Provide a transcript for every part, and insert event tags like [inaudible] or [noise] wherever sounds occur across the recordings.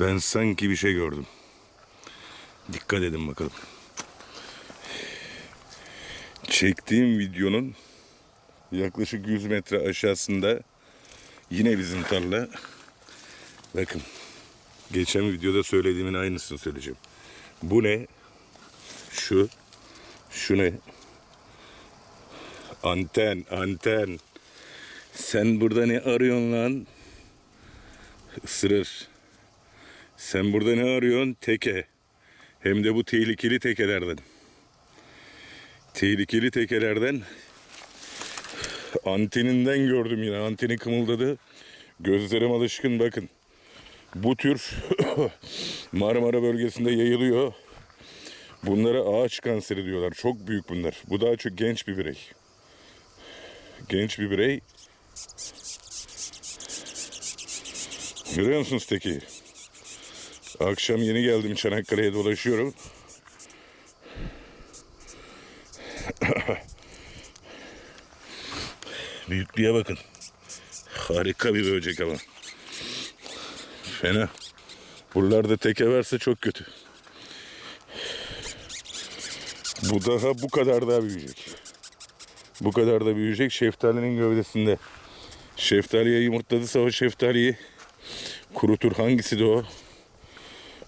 Ben sanki bir şey gördüm. Dikkat edin bakalım. Çektiğim videonun yaklaşık 100 metre aşağısında yine bizim tarla. Bakın. Geçen videoda söylediğimin aynısını söyleyeceğim. Bu ne? Şu. Şu ne? Anten, anten. Sen burada ne arıyorsun lan? Isırır. Sen burada ne arıyorsun? Teke. Hem de bu tehlikeli tekelerden. Tehlikeli tekelerden anteninden gördüm yine. Anteni kımıldadı. Gözlerim alışkın bakın. Bu tür [coughs] Marmara bölgesinde yayılıyor. Bunlara ağaç kanseri diyorlar. Çok büyük bunlar. Bu daha çok genç bir birey. Genç bir birey. Görüyor musunuz teki? Akşam yeni geldim Çanakkale'ye dolaşıyorum. [coughs] Büyüklüğe bakın. Harika bir böcek ama. Fena. Buralarda teke verse çok kötü. Bu daha bu kadar daha büyüyecek. Bu kadar da büyüyecek şeftalinin gövdesinde. Şeftaliye yumurtladıysa o şeftaliyi kurutur. Hangisi de o?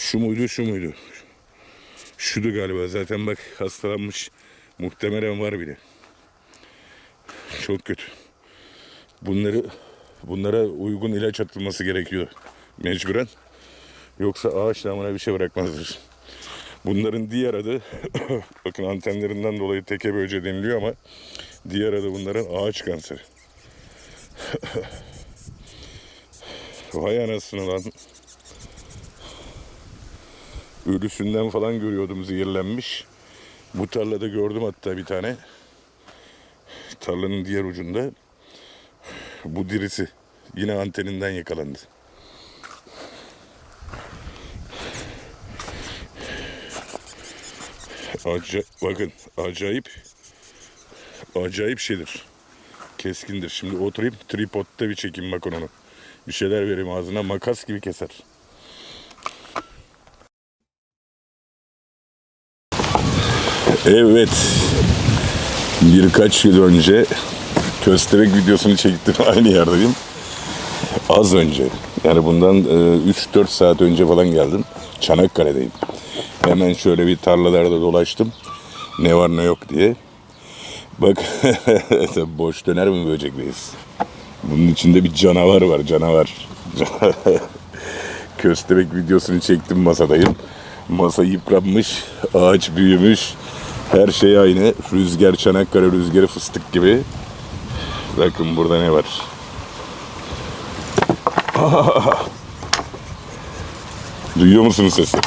Şu muydu şu muydu? Şudu galiba. Zaten bak hastalanmış. Muhtemelen var bile. Çok kötü. Bunları bunlara uygun ilaç atılması gerekiyor. Mecburen. Yoksa ağaç damına bir şey bırakmazlar. Bunların diğer adı [coughs] bakın antenlerinden dolayı teke böceği deniliyor ama diğer adı bunların ağaç kanseri. [coughs] Vay anasını lan. Ölüsünden falan görüyordum zehirlenmiş. Bu tarlada gördüm hatta bir tane. Tarlanın diğer ucunda. Bu dirisi. Yine anteninden yakalandı. Aca bakın acayip acayip şeydir. Keskindir. Şimdi oturayım tripodta bir çekeyim bakın onu. Bir şeyler vereyim ağzına makas gibi keser. Evet. Birkaç yıl önce köstebek videosunu çektim [laughs] aynı yerdeyim. Az önce. Yani bundan e, 3-4 saat önce falan geldim. Çanakkale'deyim. Hemen şöyle bir tarlalarda dolaştım. Ne var ne yok diye. Bak [laughs] boş döner mi böcekteyiz? Bunun içinde bir canavar var canavar. [laughs] Köstebek videosunu çektim masadayım. Masa yıpranmış, ağaç büyümüş. Her şey aynı. Rüzgar Çanakkale rüzgarı fıstık gibi. Bakın burada ne var? [laughs] Duyuyor musunuz sesi? [laughs]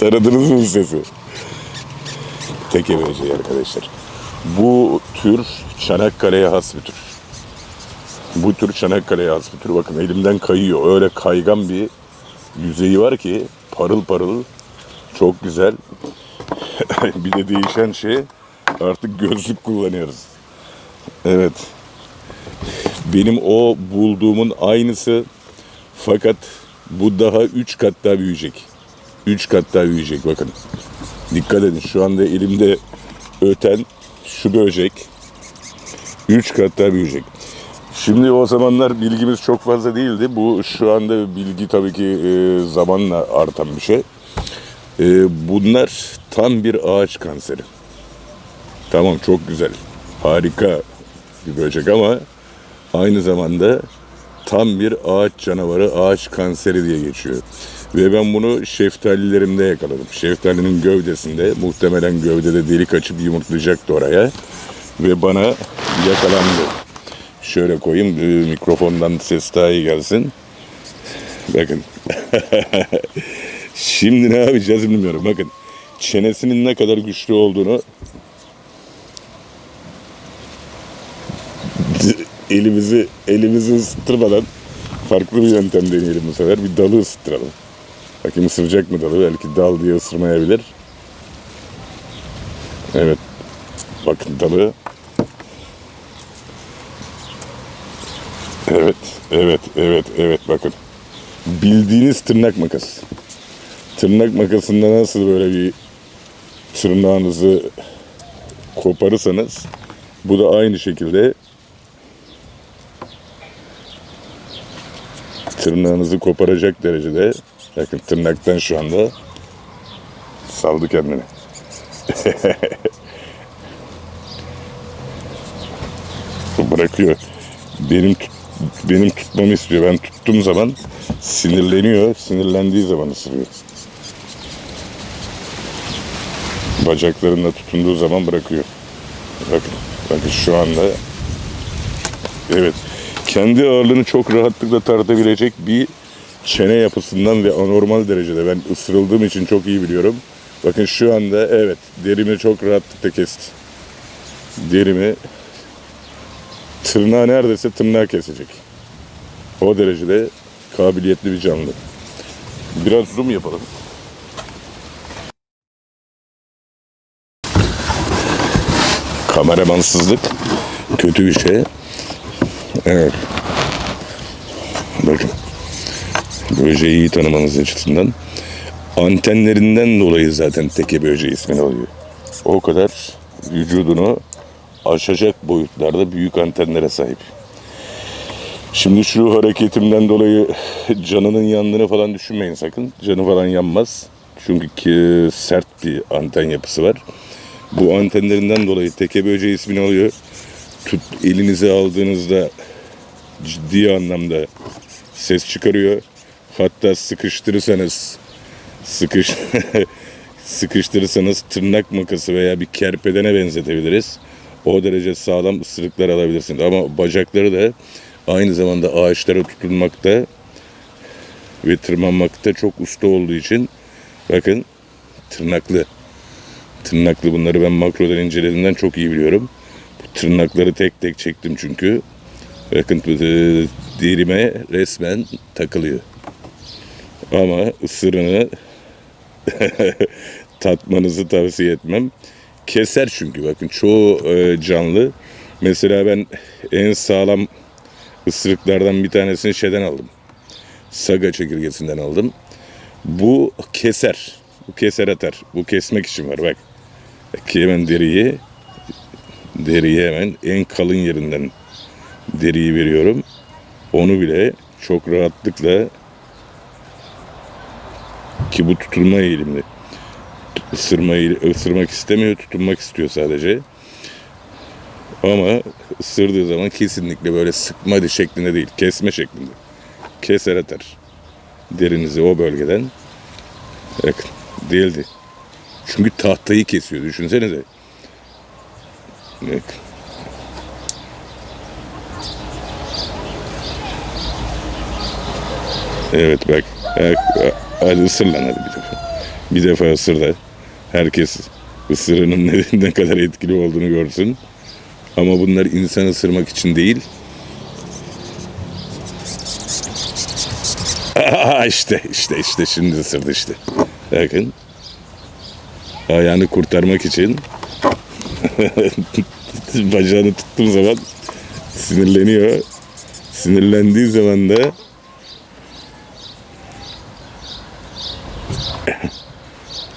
Tanıdınız mı sesi? Teke böceği arkadaşlar. Bu tür Çanakkale'ye has bir tür. Bu tür Çanakkale'ye has bir tür. Bakın elimden kayıyor. Öyle kaygan bir yüzeyi var ki parıl parıl çok güzel. [laughs] bir de değişen şey artık gözlük kullanıyoruz. Evet. Benim o bulduğumun aynısı fakat bu daha 3 kat daha büyüyecek. 3 kat daha büyüyecek bakın. Dikkat edin şu anda elimde öten şu böcek 3 kat daha büyüyecek. Şimdi o zamanlar bilgimiz çok fazla değildi. Bu şu anda bilgi tabii ki e, zamanla artan bir şey. E, bunlar tam bir ağaç kanseri. Tamam çok güzel. Harika bir böcek ama aynı zamanda tam bir ağaç canavarı, ağaç kanseri diye geçiyor. Ve ben bunu şeftalilerimde yakaladım. Şeftalinin gövdesinde, muhtemelen gövdede delik açıp yumurtlayacaktı oraya. Ve bana yakalandı. Şöyle koyayım, e, mikrofondan ses daha iyi gelsin. Bakın. [laughs] Şimdi ne yapacağız bilmiyorum. Bakın. Çenesinin ne kadar güçlü olduğunu elimizi elimizi ısıtırmadan farklı bir yöntem deneyelim bu sefer. Bir dalı ısıtıralım. Bakayım ısıracak mı dalı? Belki dal diye ısırmayabilir. Evet. Bakın dalı. Evet, evet, evet, evet. Bakın. bildiğiniz tırnak makası. Tırnak makasında nasıl böyle bir tırnağınızı koparırsanız bu da aynı şekilde tırnağınızı koparacak derecede bakın tırnaktan şu anda saldı kendini. [laughs] Bırakıyor. Benim benim tutmamı istiyor. Ben tuttuğum zaman sinirleniyor. Sinirlendiği zaman ısırıyor. Bacaklarında tutunduğu zaman bırakıyor. Bakın, bakın şu anda evet kendi ağırlığını çok rahatlıkla tartabilecek bir çene yapısından ve anormal derecede ben ısırıldığım için çok iyi biliyorum. Bakın şu anda evet derimi çok rahatlıkla kesti. Derimi tırnağı neredeyse tırnağı kesecek. O derecede kabiliyetli bir canlı. Biraz zoom yapalım. Kameramansızlık kötü bir şey. Evet. Bakın. Böceği iyi tanımanız açısından. Antenlerinden dolayı zaten teke böceği ismini alıyor. O kadar vücudunu aşacak boyutlarda büyük antenlere sahip. Şimdi şu hareketimden dolayı canının yandığını falan düşünmeyin sakın. Canı falan yanmaz. Çünkü ki sert bir anten yapısı var. Bu antenlerinden dolayı teke böceği ismini alıyor. Tut, elinize aldığınızda ciddi anlamda ses çıkarıyor. Hatta sıkıştırırsanız sıkış [laughs] sıkıştırırsanız tırnak makası veya bir kerpedene benzetebiliriz. O derece sağlam ısırıklar alabilirsiniz. Ama bacakları da aynı zamanda ağaçlara tutunmakta ve tırmanmakta çok usta olduğu için bakın tırnaklı. Tırnaklı bunları ben makrodan incelediğimden çok iyi biliyorum. Bu tırnakları tek tek çektim çünkü. Bakın derime resmen takılıyor. Ama ısırını [laughs] tatmanızı tavsiye etmem. Keser çünkü bakın çoğu e, canlı. Mesela ben en sağlam ısırıklardan bir tanesini şeyden aldım. Saga çekirgesinden aldım. Bu keser. Bu keser atar. Bu kesmek için var bak. Bak hemen deriyi deriyi hemen en kalın yerinden deriyi veriyorum. Onu bile çok rahatlıkla ki bu tutulma eğilimli. Isırmayı, ısırmak istemiyor, tutunmak istiyor sadece. Ama ısırdığı zaman kesinlikle böyle sıkma şeklinde değil, kesme şeklinde. Keser atar. Derinizi o bölgeden. Bakın, değildi. Çünkü tahtayı kesiyor, düşünsenize. Bakın. Evet bak. Hadi ısır hadi bir defa. Bir defa ısır da herkes ısırının [laughs] ne, ne kadar etkili olduğunu görsün. Ama bunlar insan ısırmak için değil. [laughs] Aa, işte işte işte şimdi ısırdı işte. Bakın. Ayağını kurtarmak için [laughs] bacağını tuttuğum zaman sinirleniyor. Sinirlendiği zaman da [laughs]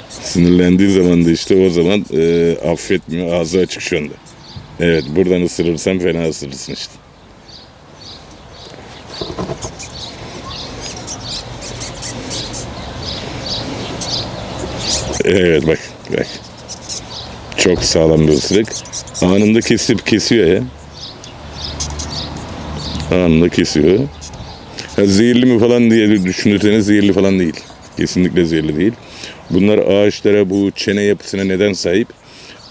Sinirlendiği zaman da işte o zaman e, affetmiyor. Ağzı açık şu anda. Evet buradan ısırırsan fena ısırırsın işte. Evet bak bak. Çok sağlam bir ısırık. Anında kesip kesiyor ya. Anında kesiyor. Ha, zehirli mi falan diye düşünürseniz zehirli falan değil. Kesinlikle zehirli değil. Bunlar ağaçlara bu çene yapısına neden sahip?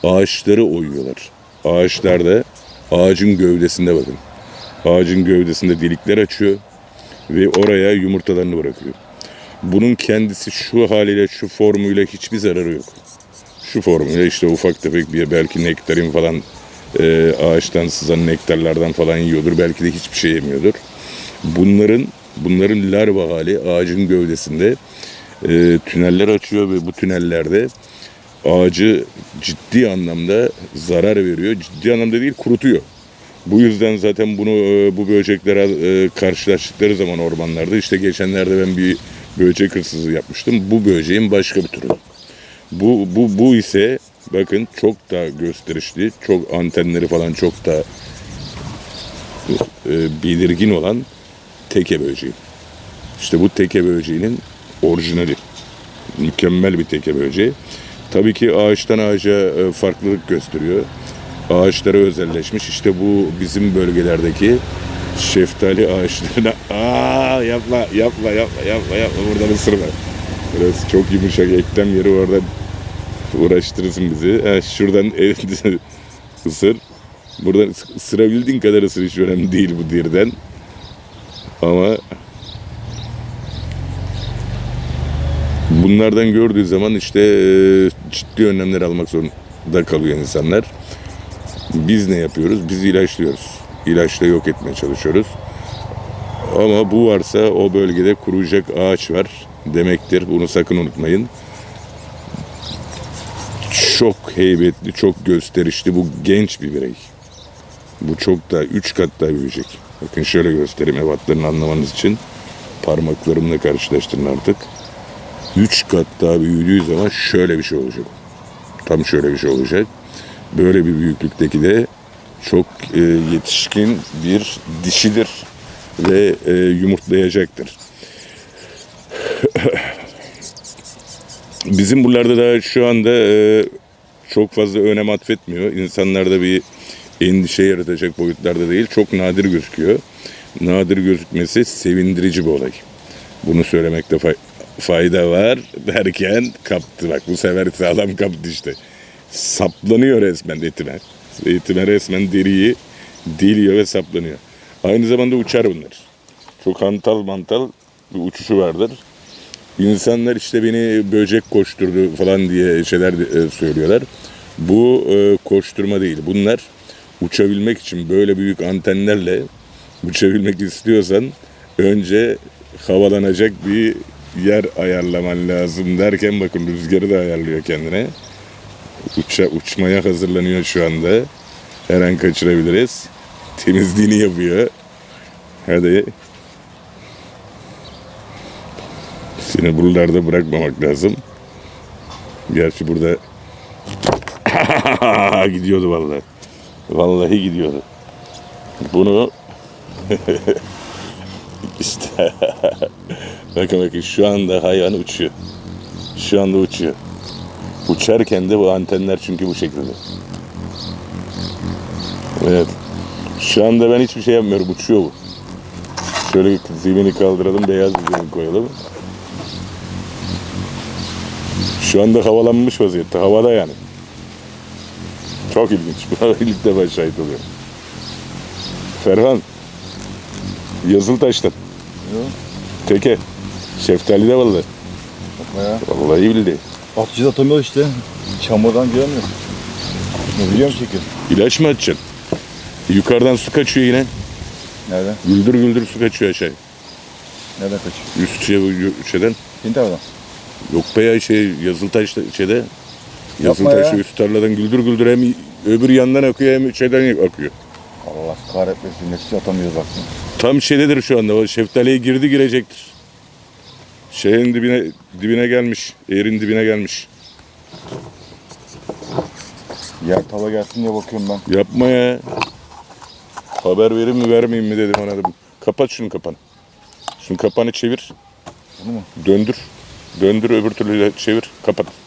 Ağaçları oyuyorlar. Ağaçlarda ağacın gövdesinde bakın. Ağacın gövdesinde delikler açıyor ve oraya yumurtalarını bırakıyor. Bunun kendisi şu haliyle şu formuyla hiçbir zararı yok. Şu formuyla işte ufak tefek bir belki nektarin falan e, ağaçtan sızan nektarlardan falan yiyordur. Belki de hiçbir şey yemiyordur. Bunların bunların larva hali ağacın gövdesinde e, tüneller açıyor ve bu tünellerde ağacı ciddi anlamda zarar veriyor. Ciddi anlamda değil kurutuyor. Bu yüzden zaten bunu e, bu böceklere karşılaştıkları zaman ormanlarda işte geçenlerde ben bir böcek hırsızlığı yapmıştım. Bu böceğin başka bir türü. Bu bu bu ise bakın çok daha gösterişli, çok antenleri falan çok da e, belirgin olan teke böceği. İşte bu teke böceğinin orijinali. Mükemmel bir teke böceği. Tabii ki ağaçtan ağaca e, farklılık gösteriyor. Ağaçlara özelleşmiş. İşte bu bizim bölgelerdeki şeftali ağaçlarına [laughs] aa yapma yapma yapma yapma yapma buradan ısırma. Burası çok yumuşak eklem yeri oradan uğraştırırsın bizi. Ha, şuradan [laughs] ısır. Buradan ıs- ısırabildiğin kadar ısır hiç önemli değil bu dirden. Ama bunlardan gördüğü zaman işte e, ciddi önlemler almak zorunda kalıyor insanlar. Biz ne yapıyoruz? Biz ilaçlıyoruz. İlaçla yok etmeye çalışıyoruz. Ama bu varsa o bölgede kuruyacak ağaç var demektir. Bunu sakın unutmayın. Çok heybetli, çok gösterişli. Bu genç bir birey. Bu çok daha, üç kat daha büyüyecek. Bakın şöyle göstereyim ebatlarını anlamanız için. Parmaklarımla karşılaştırın artık. Üç kat daha büyüdüğü zaman şöyle bir şey olacak. Tam şöyle bir şey olacak. Böyle bir büyüklükteki de çok e, yetişkin bir dişidir ve e, yumurtlayacaktır. [laughs] Bizim buralarda da şu anda e, çok fazla önem atfetmiyor. İnsanlarda bir endişe yaratacak boyutlarda değil. Çok nadir gözüküyor. Nadir gözükmesi sevindirici bir olay. Bunu söylemekte fay- fayda var derken kaptı bak bu sefer sağlam kaptı işte. Saplanıyor resmen etime. Etime resmen deriyi deliyor ve saplanıyor. Aynı zamanda uçar bunlar. Çok hantal mantal bir uçuşu vardır. İnsanlar işte beni böcek koşturdu falan diye şeyler e, söylüyorlar. Bu e, koşturma değil. Bunlar uçabilmek için böyle büyük antenlerle uçabilmek istiyorsan önce havalanacak bir yer ayarlaman lazım derken bakın rüzgarı da ayarlıyor kendine. Uça, uçmaya hazırlanıyor şu anda. Her an kaçırabiliriz. Temizliğini yapıyor. Hadi Seni buralarda bırakmamak lazım. Gerçi burada [laughs] gidiyordu vallahi. Vallahi gidiyordu. Bunu [laughs] işte [laughs] bakın bakın şu anda hayvan uçuyor. Şu anda uçuyor. Uçarken de bu antenler çünkü bu şekilde. Evet. Şu anda ben hiçbir şey yapmıyorum. Uçuyor bu. Şöyle zemini kaldıralım. Beyaz bir zemin koyalım. Şu anda havalanmış vaziyette. Havada yani. Çok ilginç. Buna ilk defa şahit oluyor. Ferhan. Yazıltaş'tan. Yok. Teke. Şeftali'de vallahi. Yapma ya. Vallahi bildi. Atıcı da atamıyor işte. Çamurdan giremiyor. Ne biliyorum çekil. İlaç mı atacaksın? Yukarıdan su kaçıyor yine. Nereden? Güldür güldür su kaçıyor aşağı. Nereden kaçıyor? Üst şey, şeyden. Pintardan. Yok be ya şey Yazıltaş şeyde. Yazıltaş'ta ya. üst tarladan güldür güldür hem öbür yandan akıyor hem şeyden akıyor. Allah kahretmesin. Nefsi atamıyoruz bak. Tam şeydedir şu anda. O şeftaliye girdi girecektir. Şeyin dibine dibine gelmiş. Eğrin dibine gelmiş. Yer tava gelsin diye bakıyorum ben. Yapma ya. Haber vereyim mi vermeyeyim mi dedim ona da. Kapat şunu kapanı. Şunu kapanı çevir. Bunu mu? Döndür. Döndür öbür türlü de çevir. Kapat.